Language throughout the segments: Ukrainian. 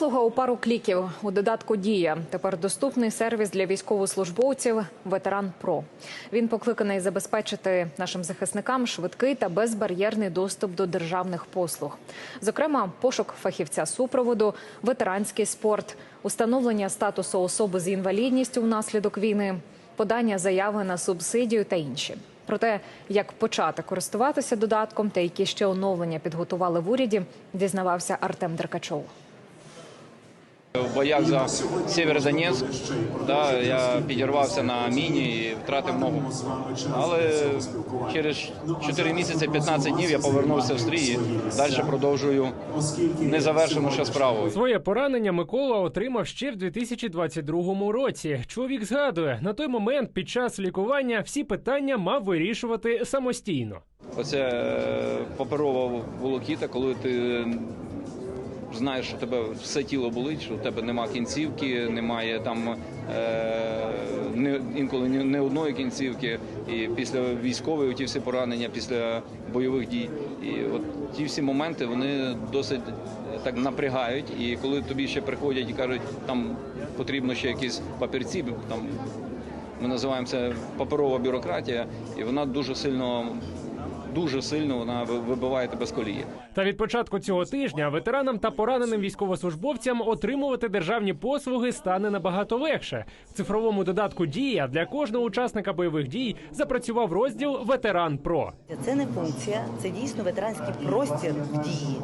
Послуга у пару кліків у додатку Дія тепер доступний сервіс для військовослужбовців Ветеран Про. Він покликаний забезпечити нашим захисникам швидкий та безбар'єрний доступ до державних послуг, зокрема, пошук фахівця супроводу, ветеранський спорт, установлення статусу особи з інвалідністю внаслідок війни, подання заяви на субсидію та інші. Про те, як почати користуватися додатком та які ще оновлення підготували в уряді, дізнавався Артем Деркачов. В боях за Сєвєродонецьк да, я підірвався на міні і втратив ногу. Але через 4 місяці, 15 днів я повернувся в стрій і далі продовжую незавершену ще справу. Своє поранення Микола отримав ще в 2022 році. Чоловік згадує, на той момент під час лікування всі питання мав вирішувати самостійно. Оце е, паперова волокіта, коли ти знаєш, що тебе все тіло болить, що у тебе нема кінцівки, немає там е, не, інколи не одної кінцівки. І після військової ті всі поранення, після бойових дій. І от ті всі моменти вони досить так напрягають. І коли тобі ще приходять і кажуть, там потрібно ще якісь папірці, там ми називаємо це паперова бюрократія, і вона дуже сильно. Дуже сильно вона вибиває тебе з колії. Та від початку цього тижня ветеранам та пораненим військовослужбовцям отримувати державні послуги стане набагато легше. В цифровому додатку Дія для кожного учасника бойових дій запрацював розділ Ветеран Про. Це не функція, це дійсно ветеранський простір в дії.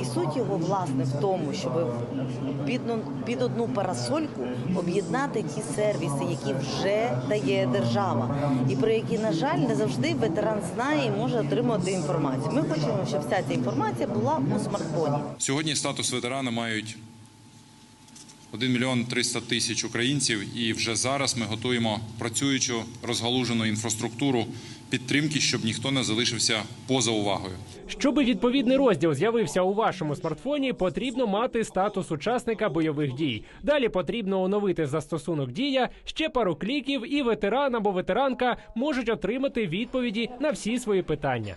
І суть його власне в тому, щоб під, ну- під одну парасольку об'єднати ті сервіси, які вже дає держава, і про які, на жаль, не завжди ветеран знає і може отримати інформацію. Ми хочемо, щоб вся ця інформація була у смартфоні. Сьогодні статус ветерана мають 1 мільйон 300 тисяч українців, і вже зараз ми готуємо працюючу розгалужену інфраструктуру підтримки, щоб ніхто не залишився поза увагою. Щоби відповідний розділ з'явився у вашому смартфоні, потрібно мати статус учасника бойових дій. Далі потрібно оновити застосунок дія, ще пару кліків, і ветеран або ветеранка можуть отримати відповіді на всі свої питання.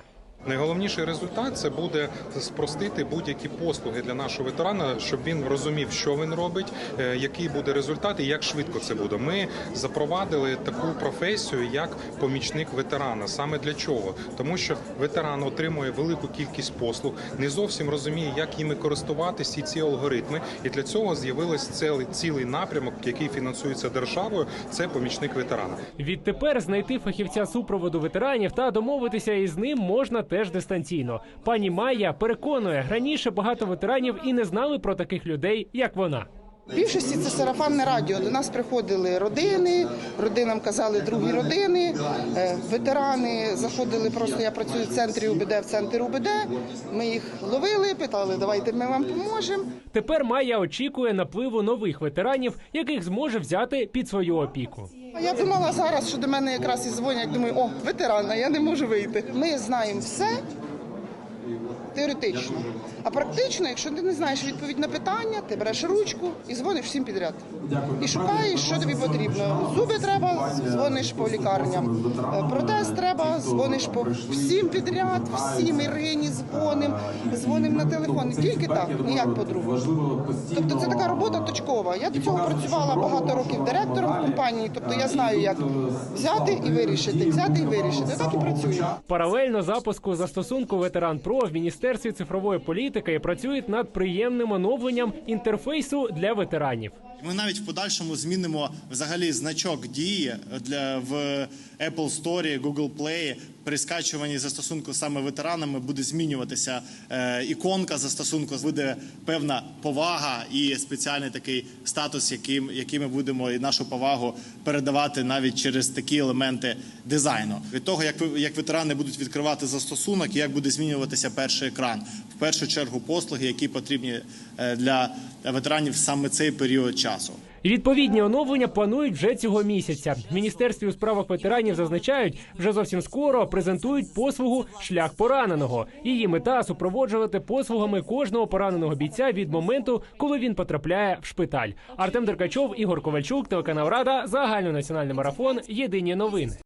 Найголовніший результат це буде спростити будь-які послуги для нашого ветерана, щоб він розумів, що він робить, е, який буде результат і як швидко це буде. Ми запровадили таку професію, як помічник ветерана. Саме для чого? Тому що ветеран отримує велику кількість послуг, не зовсім розуміє, як їми користуватися і ці алгоритми. І для цього з'явилось цілий цілий напрямок, який фінансується державою. Це помічник ветерана. Відтепер знайти фахівця супроводу ветеранів та домовитися із ним можна теж дистанційно. Пані Майя переконує, раніше багато ветеранів і не знали про таких людей, як вона. В більшості це сарафанне радіо. До нас приходили родини, родинам казали другі родини, е, ветерани заходили. Просто я працюю в центрі УБД, в центрі УБД. Ми їх ловили, питали, давайте ми вам поможемо. Тепер Майя очікує напливу нових ветеранів, яких зможе взяти під свою опіку. Я думала зараз, що до мене якраз і дзвонять. Думаю, о, ветерана, я не можу вийти. Ми знаємо все. Теоретично. А практично, якщо ти не знаєш відповідь на питання, ти береш ручку і дзвониш всім підряд. І шукаєш, що тобі потрібно. Зуби треба, дзвониш по лікарням. Е, Протез треба, дзвониш по всім підряд, всім Ірині дзвоним, дзвоним на телефон. Тільки так, ніяк по-другому. Тобто це така робота точкова. Я до цього працювала багато років директором компанії, тобто я знаю, як взяти і вирішити, взяти і вирішити. Так і працюю. Паралельно запуску застосунку Ветеран Про в міністерстві цифрової політики працюють над приємним оновленням інтерфейсу для ветеранів. Ми навіть в подальшому змінимо взагалі значок дії для в Apple Store, Google Play. При скачуванні застосунку саме ветеранами буде змінюватися е, іконка застосунку. Буде певна повага і спеціальний такий статус, яким який ми будемо і нашу повагу передавати навіть через такі елементи дизайну. Від того, як як ветерани будуть відкривати застосунок, як буде змінюватися перший екран. В першу чергу послуги, які потрібні е, для ветеранів саме цей період часу. Відповідні оновлення планують вже цього місяця. Міністерстві у справах ветеранів зазначають, вже зовсім скоро презентують послугу шлях пораненого. Її мета супроводжувати послугами кожного пораненого бійця від моменту, коли він потрапляє в шпиталь. Артем Деркачов, Ігор Ковальчук, телеканал Рада, загальнонаціональний марафон. Єдині новини.